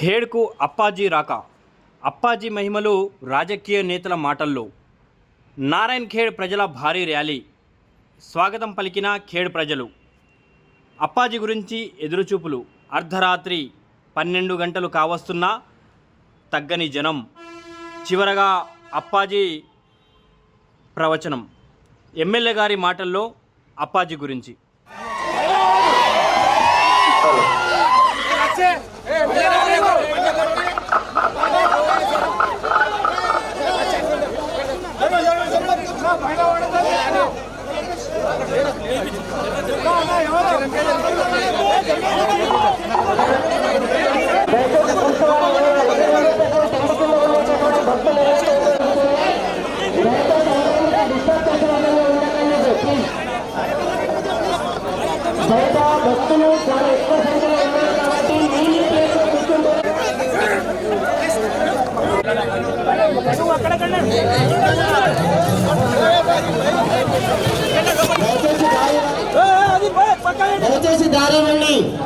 ఖేడ్కు అప్పాజీ రాక. అప్పాజీ మహిమలు రాజకీయ నేతల మాటల్లో. నారాయణ్ ఖేడ్ ప్రజల భారీ ర్యాలీ. స్వాగతం పలికిన ఖేడ్ ప్రజలు. అప్పాజీ గురించి ఎదురుచూపులు. అర్ధరాత్రి పన్నెండు గంటలు కావస్తున్నా తగ్గని జనం. చివరగా అప్పాజీ ప్రవచనం. ఎమ్మెల్యే గారి మాటల్లో అప్పాజీ గురించి. ¡Vamos!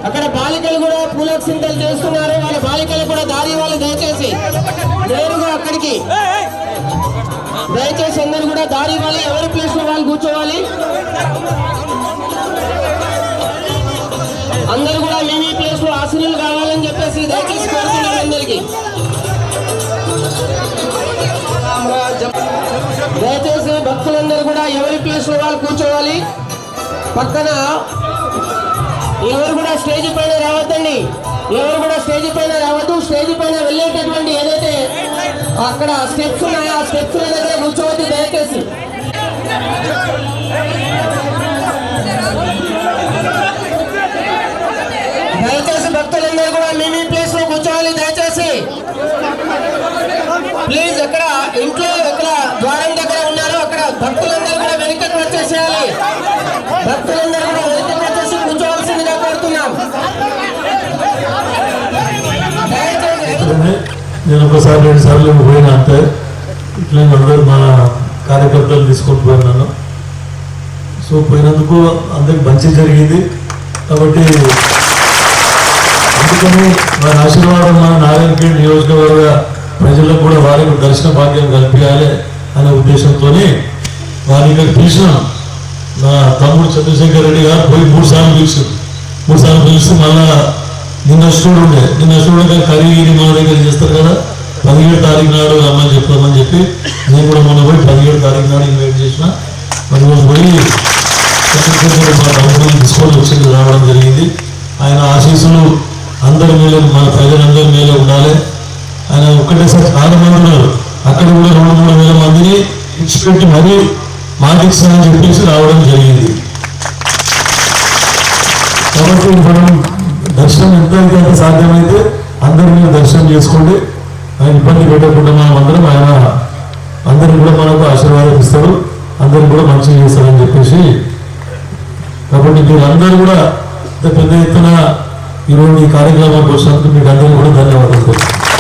అక్కడ బాలికలు కూడా పూలక్షింతలు చేస్తున్నారు. వాళ్ళ బాలికలు కూడా దారి వాళ్ళు దయచేసి నేరుగా అక్కడికి దయచేసి అందరు కూడా దారి వాళ్ళు ఎవరి ప్లేస్లో వాళ్ళు కూర్చోవాలి? అందరూ కూడా మీ మీ ప్లేస్లో ఆశీనులు కావాలని చెప్పేసి దయచేసి కోరుతున్నాను అందరికి. దయచేసి భక్తులందరూ కూడా ఎవరి ప్లేస్లో వాళ్ళు కూర్చోవాలి? పక్కన ఎవరు కూడా స్టేజ్ పైన రావద్దండి. ఎవరు కూడా స్టేజ్ పైన రావద్దు. స్టేజ్ పైన వెళ్ళేటటువంటి ఏదైతే అక్కడ స్టెప్స్ ఉన్నాయో ఆ స్టెప్స్ దగ్గర కూర్చోవద్దు దయచేసి దయచేసి భక్తులందరూ కూడా మీ మీ ప్లేస్లో కూర్చోవాలి. దయచేసి ప్లీజ్ ఎక్కడ ఇంట్లో ఎక్కడ ద్వారం దగ్గర ఉన్నారో అక్కడ భక్తులందరూ కూడా వెనుకకు వచ్చేసేయాలి. భక్తులు దయచేసి నేను ఒకసారి రెండు సార్లు పోయినా అంతే. ఇట్లా అందరూ మా కార్యకర్తలు తీసుకొని పోయినాను సో పోయినందుకు అందరికి మంచి జరిగింది. కాబట్టి అందుకని మన ఆశీర్వాదం మన నారాయణఖేడ్ నియోజకవర్గ ప్రజలకు కూడా వారికి దర్శన భాగ్యం కల్పించాలి అనే ఉద్దేశంతో వారిని ఇక్కడ పిలిచినాం నా తమ్ముడు చంద్రశేఖర్ రెడ్డి గారు పోయి మూడు సార్లు పిలిచారు. మూడు సార్లు పిలిచి మళ్ళా నిన్న స్టూడ్ ఉండే నిన్న స్టూడ్ ఖరీదు మన దగ్గర చేస్తారు కదా. పదిహేడు తారీఖు నాడు రమ్మని చెప్తామని చెప్పి నేను కూడా మొన్న పోయి పదిహేడు తారీఖు నాడు ఇన్వైట్ చేసిన. మరి రోజు పోయి చంద్రశేఖర్ రెడ్డి మా తీసుకొని వచ్చి రావడం జరిగింది. ఆయన ఆశీస్సులు అందరి మీద మన ప్రజలందరి మీద ఉండాలి. ఆయన ఒక్కటేసారి చాలా మంది ఉన్నారు. అక్కడ కూడా రెండు మూడు వేల మందిని ఇచ్చిపెట్టి మరీ మాటిస్తానని చెప్పేసి రావడం జరిగింది. కాబట్టి మనం దర్శనం ఎంత అంత సాధ్యమైతే అందరి మీద దర్శనం చేసుకోండి. ఆయన ఇబ్బంది పెట్టకుండా మనం అందరం ఆయన అందరికి కూడా మనకు ఆశీర్వాదం ఇస్తారు అందరికి కూడా మంచిగా చేస్తారని చెప్పేసి. కాబట్టి మీరందరూ కూడా పెద్ద ఎత్తున ఈరోజు ఈ కార్యక్రమానికి వచ్చినందుకు మీకు అందరికీ కూడా ధన్యవాదాలు